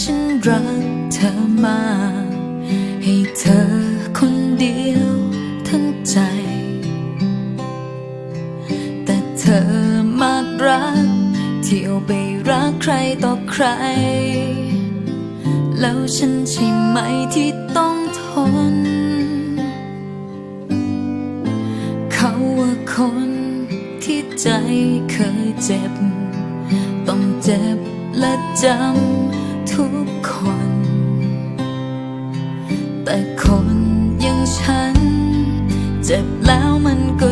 ฉันรักเธอมาก ให้เธอคนเดียวทั้งใจ แต่เธอมากรัก เที่ยวไปรักใครต่อใคร แล้วฉันใช่ไหมที่ต้องทน เขาว่าคนที่ใจเคยเจ็บ ต้องเจ็บและจำ แต่คนอย่างฉัน เจ็บแล้วมันก็